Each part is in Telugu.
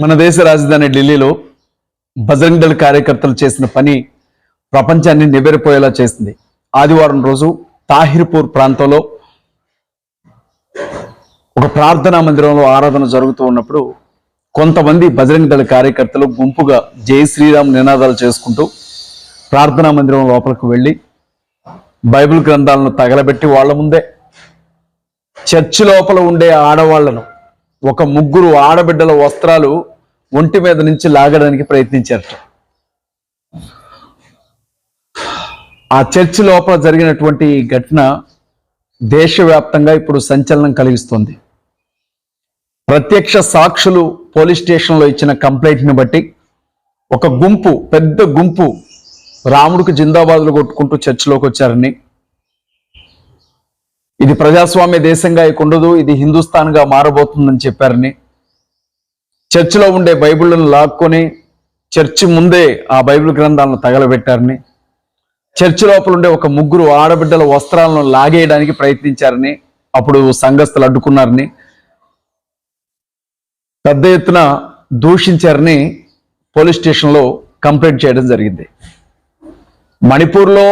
మన దేశ రాజధాని ఢిల్లీలో బజరంగ్ దళ కార్యకర్తలు చేసిన పని ప్రపంచాన్ని నివ్వెరపోయేలా చేసింది. ఆదివారం రోజు తాహిర్పూర్ ప్రాంతంలో ఒక ప్రార్థనా మందిరంలో ఆరాధన జరుగుతూ ఉన్నప్పుడు కొంతమంది బజరంగ్ దళ కార్యకర్తలు గుంపుగా జై శ్రీరామ్ నినాదాలు చేసుకుంటూ ప్రార్థనా మందిరం లోపలికి వెళ్ళి బైబిల్ గ్రంథాలను తగలబెట్టి వాళ్ళ ముందే చర్చి లోపల ఉండే ఆడవాళ్ళను ఒక ముగ్గురు ఆడబిడ్డల వస్త్రాలు ఒంటి మీద నుంచి లాగడానికి ప్రయత్నించారట ఆ చర్చి లోపల జరిగినటువంటి ఘటన దేశవ్యాప్తంగా ఇప్పుడు సంచలనం కలిగిస్తుంది. ప్రత్యక్ష సాక్షులు పోలీస్ స్టేషన్లో ఇచ్చిన కంప్లైంట్ని బట్టి ఒక గుంపు పెద్ద గుంపు రాముడికి జిందాబాదులు కొట్టుకుంటూ చర్చిలోకి వచ్చారని. ఇది ప్రజాస్వామ్య దేశంగా ఇక ఉండదు ఇది హిందుస్థాన్గా మారబోతుందని చెప్పారని. చర్చిలో ఉండే బైబిళ్ళను లాక్కొని చర్చి ముందే ఆ బైబిల్ గ్రంథాలను తగలబెట్టారని చర్చి లోపల ఉండే ఒక ముగ్గురు ఆడబిడ్డల వస్త్రాలను లాగేయడానికి ప్రయత్నించారని అప్పుడు సంఘస్థులు అడ్డుకున్నారని పెద్ద ఎత్తున దూషించారని పోలీస్ స్టేషన్లో కంప్లైంట్ చేయడం జరిగింది. మణిపూర్లో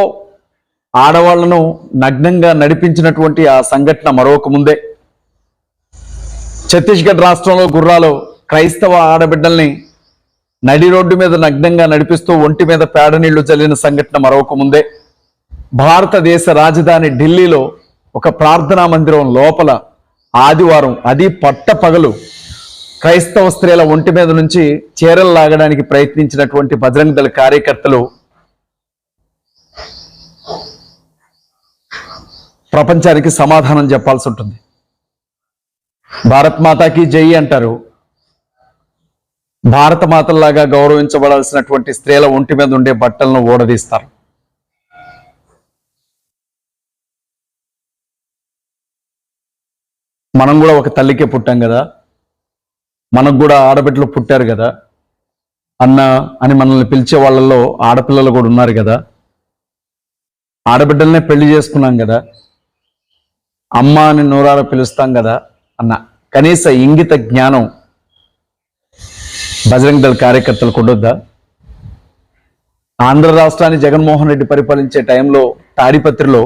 ఆడవాళ్ళను నగ్నంగా నడిపించినటువంటి ఆ సంఘటన మరొక ముందే. ఛత్తీస్గఢ్ రాష్ట్రంలో గుర్రాలో క్రైస్తవ ఆడబిడ్డల్ని నడి రోడ్డు మీద నగ్నంగా నడిపిస్తూ ఒంటి మీద పేడ నీళ్ళు చల్లిన సంఘటన మరొక ముందే. భారతదేశ రాజధాని ఢిల్లీలో ఒక ప్రార్థనా మందిరం లోపల ఆదివారం అది పట్ట పగలు క్రైస్తవ స్త్రీల ఒంటి మీద నుంచి చీరలు లాగడానికి ప్రయత్నించినటువంటి బజరంగ్ దళ కార్యకర్తలు ప్రపంచానికి సమాధానం చెప్పాల్సి ఉంటుంది. భారత్ మాతాకి జై అంటారు. భారత మాతల్లాగా గౌరవించబడాల్సినటువంటి స్త్రీల ఒంటి మీద ఉండే బట్టలను ఓడదీస్తారు. మనం కూడా ఒక తల్లికే పుట్టాం కదా. మనకు కూడా ఆడబిడ్డలు పుట్టారు కదా. అన్న అని మనల్ని పిలిచే వాళ్ళల్లో ఆడపిల్లలు కూడా ఉన్నారు కదా. ఆడబిడ్డలనే పెళ్ళి చేసుకున్నాం కదా. అమ్మ అని నూరార పిలుస్తాం కదా అన్న. కనీస ఇంగిత జ్ఞానం బజరంగ్ దళ కార్యకర్తలు కొండొద్దా? ఆంధ్ర రాష్ట్రాన్ని జగన్మోహన్ రెడ్డి పరిపాలించే టైంలో తాడిపత్రిలో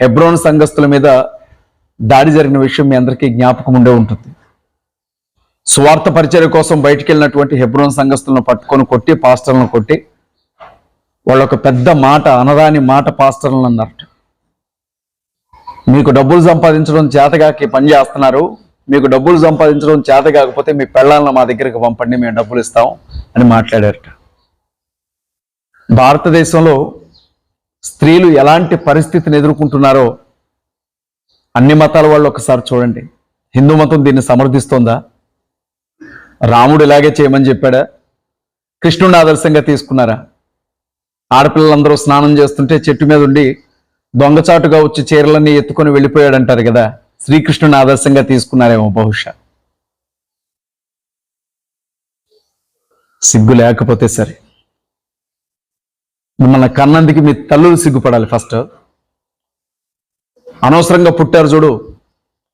హెబ్రోన్ సంఘస్థుల మీద దాడి జరిగిన విషయం మీ అందరికీ జ్ఞాపకం ఉండే ఉంటుంది. స్వార్థ పరిచయం కోసం బయటికి వెళ్ళినటువంటి హెబ్రోన్ సంఘస్థులను పట్టుకొని కొట్టి పాస్టర్లను కొట్టి వాళ్ళ ఒక పెద్ద మాట అనరాని మాట పాస్టర్లను అన్నారు. మీకు డబ్బులు సంపాదించడం చేతగాకి పని చేస్తున్నారు. మీకు డబ్బులు సంపాదించడం చేత కాకపోతే మీ పెళ్ళాలను మా దగ్గరికి పంపండి మేము డబ్బులు ఇస్తాం అని మాట్లాడారట. భారతదేశంలో స్త్రీలు ఎలాంటి పరిస్థితిని ఎదుర్కొంటున్నారో అన్ని మతాల వాళ్ళు ఒకసారి చూడండి. హిందూ మతం దీన్ని సమర్థిస్తోందా? రాముడు ఇలాగే చేయమని చెప్పాడా? కృష్ణుడిని ఆదర్శంగా తీసుకున్నారా? ఆడపిల్లలందరూ స్నానం చేస్తుంటే చెట్టు మీద ఉండి దొంగచాటుగా వచ్చి చీరలన్నీ ఎత్తుకొని వెళ్ళిపోయాడంటారు కదా. శ్రీకృష్ణుని ఆదర్శంగా తీసుకున్నారేమో బహుశా. సిగ్గు లేకపోతే సరే. మిమ్మల్ని కన్నందుకు మీ తల్లులు సిగ్గుపడాలి ఫస్ట్. అనవసరంగా పుట్టారు చూడు.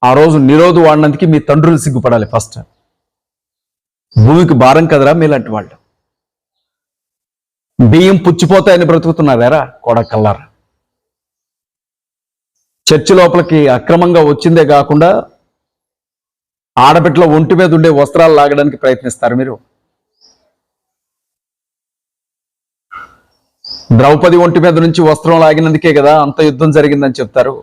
ఆ రోజు నిరోధు వాడినందుకు మీ తండ్రులు సిగ్గుపడాలి ఫస్ట్. భూమికి భారం కదరా మీలాంటి వాళ్ళు. బియ్యం పుచ్చిపోతాయని బ్రతుకుతున్నారా కొడకల్లారా చర్చి లోపలికి అక్రమంగా వచ్చిందే కాకుండా ఆడబిడ్డలో ఒంటి మీద ఉండే వస్త్రాలు లాగడానికి ప్రయత్నిస్తారు మీరు. ద్రౌపది ఒంటి మీద నుంచి వస్త్రం లాగినందుకే కదా అంత యుద్ధం జరిగిందని చెప్తారు.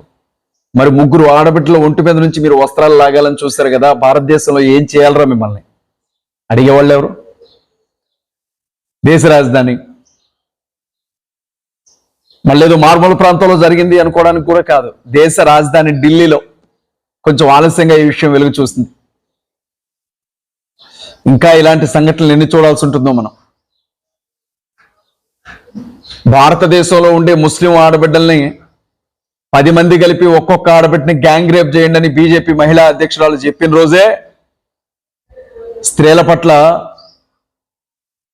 మరి ముగ్గురు ఆడబిడ్డల ఒంటి మీద నుంచి మీరు వస్త్రాలు లాగాలని చూస్తారు కదా భారతదేశంలో ఏం చేయాలరా మిమ్మల్ని? అడిగేవాళ్ళు ఎవరు? దేశ రాజధాని. మళ్ళీ ఏదో మార్మూల ప్రాంతంలో జరిగింది అనుకోవడానికి కూడా కాదు. దేశ రాజధాని ఢిల్లీలో కొంచెం ఆలస్యంగా ఈ విషయం వెలుగు చూస్తుంది ఇంకా ఇలాంటి సంఘటనలు ఎన్ని చూడాల్సి ఉంటుందో మనం. భారతదేశంలో ఉండే ముస్లిం ఆడబిడ్డల్ని పది మంది కలిపి ఒక్కొక్క ఆడబిడ్డని గ్యాంగ్ రేప్ చేయండి అని బీజేపీ మహిళా అధ్యక్షురాలు చెప్పిన రోజే స్త్రీల పట్ల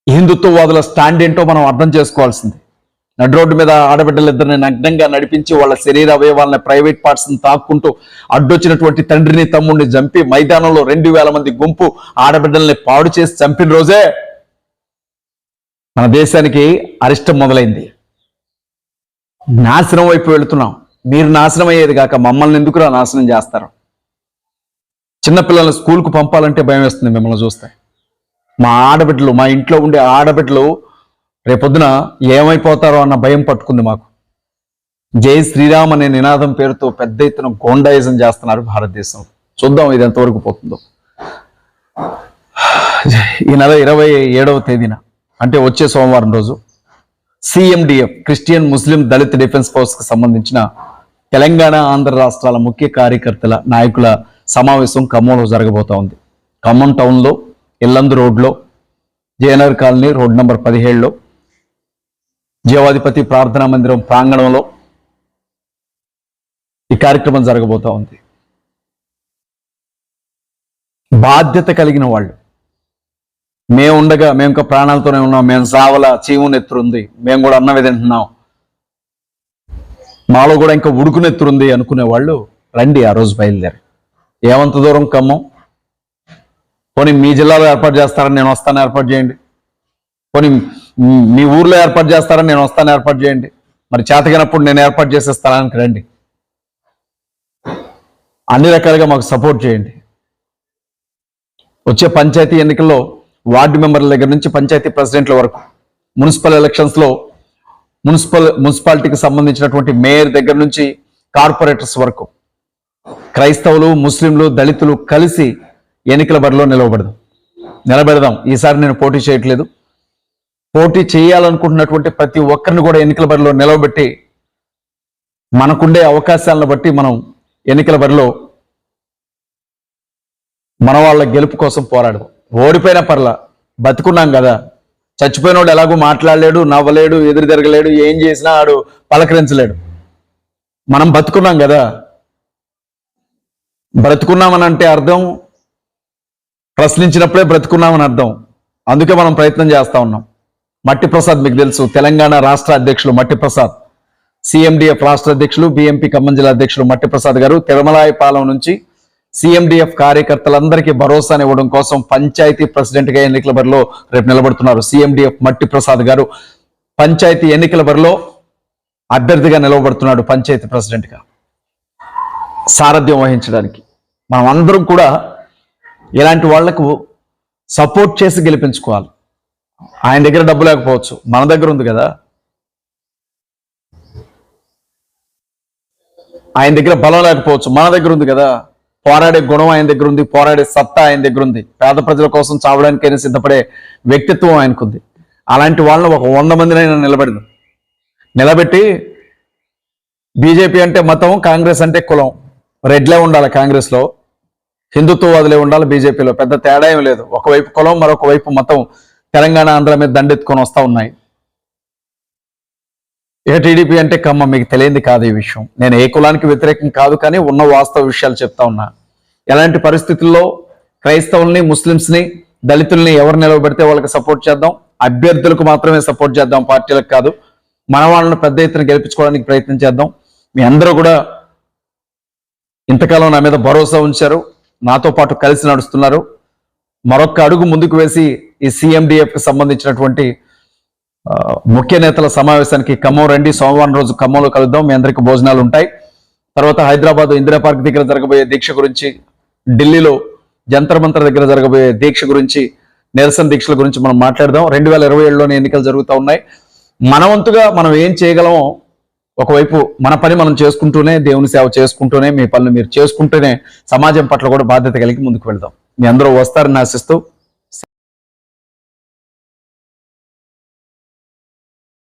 హిందుత్వవాదుల స్టాండ్ ఏంటో మనం అర్థం చేసుకోవాల్సింది. నడి రోడ్డు మీద ఆడబిడ్డలిద్దరిని నగ్నంగా నడిపించి వాళ్ళ శరీర అవయవాలని ప్రైవేట్ పార్ట్స్ని తాక్కుంటూ అడ్డొచ్చినటువంటి తండ్రిని తమ్ముడిని చంపి మైదానంలో రెండు వేల మంది గుంపు ఆడబిడ్డల్ని పాడు చేసి చంపిన రోజే మన దేశానికి అరిష్టం మొదలైంది. నాశనం వైపు వెళుతున్నాం. మీరు నాశనం అయ్యేది కాక మమ్మల్ని ఎందుకురా నాశనం చేస్తారు? చిన్నపిల్లల్ని స్కూల్కు పంపాలంటే భయం వేస్తుంది మిమ్మల్ని చూస్తే. మా ఆడబిడ్డలు మా ఇంట్లో ఉండే ఆడబిడ్డలు రేపొద్దున ఏమైపోతారో అన్న భయం పట్టుకుంది మాకు. జై శ్రీరామ్ అనే నినాదం పేరుతో పెద్ద ఎత్తున గోండాయిజం చేస్తున్నారు భారతదేశం చూద్దాం ఇది ఎంతవరకు పోతుందో. ఈ నెల ఇరవై ఏడవ తేదీన అంటే వచ్చే సోమవారం రోజు CMDF Christian Muslim Dalit defence ఫోర్స్కి సంబంధించిన తెలంగాణ ఆంధ్ర రాష్ట్రాల ముఖ్య కార్యకర్తల నాయకుల సమావేశం ఖమ్మంలో జరగబోతా ఉంది. ఖమ్మం టౌన్లో ఇల్లందు రోడ్లో జేఎన్ఆర్ కాలనీ రోడ్ నెంబర్ పదిహేడులో జీవాధిపతి ప్రార్థనా మందిరం ప్రాంగణంలో ఈ కార్యక్రమం జరగబోతా ఉంది. బాధ్యత కలిగిన వాళ్ళు. మేము ఉండగా మేము ఇంకా ప్రాణాలతోనే ఉన్నాం. మేము సావల చీము నెత్తురుంది మేము కూడా అన్నవి తింటున్నాం మాలో కూడా ఇంకా ఉడుకునెత్తురుంది అనుకునే వాళ్ళు రండి ఆ రోజు బయలుదేరి. ఏమంత దూరం ఖమ్మం? పోనీ మీ జిల్లాలో ఏర్పాటు చేస్తారని నేను వస్తాను ఏర్పాటు చేయండి. పోనీ మీ ఊర్లో ఏర్పాటు చేస్తారని నేను వస్తాను ఏర్పాటు చేయండి. మరి చేతగినప్పుడు నేను ఏర్పాటు చేసే స్థలానికి రండి. అన్ని రకాలుగా మాకు సపోర్ట్ చేయండి. వచ్చే పంచాయతీ ఎన్నికల్లో వార్డు మెంబర్ల దగ్గర నుంచి పంచాయతీ ప్రెసిడెంట్ల వరకు మున్సిపల్ ఎలక్షన్స్లో మున్సిపల్ మున్సిపాలిటీకి సంబంధించినటువంటి మేయర్ దగ్గర నుంచి కార్పొరేటర్స్ వరకు క్రైస్తవులు ముస్లింలు దళితులు కలిసి ఎన్నికల బరిలో నిలవబడదాం. నిలబెడదాం. ఈసారి నేను పోటీ చేయట్లేదు. పోటీ చేయాలనుకుంటున్నటువంటి ప్రతి ఒక్కరిని కూడా ఎన్నికల బరిలో నిలవబెట్టి మనకుండే అవకాశాలను బట్టి మనం ఎన్నికల బరిలో మన వాళ్ళ గెలుపు కోసం పోరాడదాం. ఓడిపోయిన పర్లా బతుకున్నాం కదా. చచ్చిపోయినోడు ఎలాగో మాట్లాడలేడు నవ్వలేడు ఎదురు తిరగలేడు ఏం చేసినా ఆడు పలకరించలేడు. మనం బతుకున్నాం కదా. బ్రతుకున్నామని అంటే అర్థం ప్రశ్నించినప్పుడే బ్రతుకున్నామని అర్థం. అందుకే మనం ప్రయత్నం చేస్తా ఉన్నాం. మట్టి ప్రసాద్ మీకు తెలుసు. తెలంగాణ రాష్ట్ర అధ్యక్షులు మట్టి ప్రసాద్ సిఎండిఎఫ్ రాష్ట్ర అధ్యక్షులు బిఎంపీ ఖమ్మం జిల్లా అధ్యక్షులు మట్టి ప్రసాద్ గారు తిరుమలాయపాలెం నుంచి సిఎండిఎఫ్ కార్యకర్తలందరికీ భరోసాని ఇవ్వడం కోసం పంచాయతీ ప్రెసిడెంట్గా ఎన్నికల బరిలో రేపు నిలబడుతున్నారు సిఎండిఎఫ్ మట్టి ప్రసాద్ గారు. పంచాయతీ ఎన్నికల బరిలో అభ్యర్థిగా నిలవబడుతున్నాడు పంచాయతీ ప్రెసిడెంట్గా సారథ్యం వహించడానికి. మనం అందరం కూడా ఇలాంటి వాళ్ళకు సపోర్ట్ చేసి గెలిపించుకోవాలి. ఆయన దగ్గర డబ్బు లేకపోవచ్చు. మన దగ్గర ఉంది కదా. ఆయన దగ్గర బలం లేకపోవచ్చు. మన దగ్గర ఉంది కదా. పోరాడే గుణం ఆయన దగ్గర ఉంది. పోరాడే సత్తా ఆయన దగ్గర ఉంది. పేద ప్రజల కోసం చావడానికైనా సిద్ధపడే వ్యక్తిత్వం ఆయనకుంది. అలాంటి వాళ్ళని ఒక వంద మందినైనా నిలబడింది. నిలబెట్టి బీజేపీ అంటే మతం కాంగ్రెస్ అంటే కులం. రెడ్లే ఉండాలి కాంగ్రెస్లో హిందుత్వవాదులే ఉండాలి బీజేపీలో. పెద్ద తేడా ఏం లేదు. ఒకవైపు కులం మరొక వైపు మతం. తెలంగాణ ఆంధ్ర మీద దండెత్తుకొని వస్తూ ఉన్నాయి. ఇక టీడీపీ అంటే కమ్మ మీకు తెలియంది కాదు ఈ విషయం. నేను ఏ కులానికి వ్యతిరేకం కాదు కానీ ఉన్న వాస్తవ విషయాలు చెప్తా ఉన్నా. ఎలాంటి పరిస్థితుల్లో క్రైస్తవుల్ని ముస్లిమ్స్ని దళితుల్ని ఎవరు నిలవబెడితే వాళ్ళకి సపోర్ట్ చేద్దాం? అభ్యర్థులకు మాత్రమే సపోర్ట్ చేద్దాం పార్టీలకు కాదు. మన వాళ్ళను పెద్ద ఎత్తున గెలిపించుకోవడానికి ప్రయత్నం చేద్దాం. మీ అందరూ కూడా ఇంతకాలం నా మీద భరోసా ఉంచారు. నాతో పాటు కలిసి నడుస్తున్నారు. మరొక అడుగు ముందుకు వేసి ఈ సిఎండిఎఫ్కి సంబంధించినటువంటి ముఖ్య నేతల సమావేశానికి ఖమ్మం రండి. సోమవారం రోజు ఖమ్మంలో కలుద్దాం. మీ అందరికి భోజనాలు ఉంటాయి. తర్వాత హైదరాబాద్ ఇందిరా పార్క్ దగ్గర జరగబోయే దీక్ష గురించి ఢిల్లీలో జంతర్ మంతర్ దగ్గర జరగబోయే దీక్ష గురించి నిరసన దీక్షల గురించి మనం మాట్లాడదాం. రెండు వేల ఇరవై ఏడులోనే ఎన్నికలు జరుగుతూ ఉన్నాయి. మన వంతుగా మనం ఏం చేయగలమో ఒకవైపు మన పని మనం చేసుకుంటూనే దేవుని సేవ చేసుకుంటూనే మీ పనులు మీరు చేసుకుంటూనే సమాజం పట్ల కూడా బాధ్యత కలిగి ముందుకు వెళ్దాం. మీ అందరూ వస్తారని ఆశిస్తూ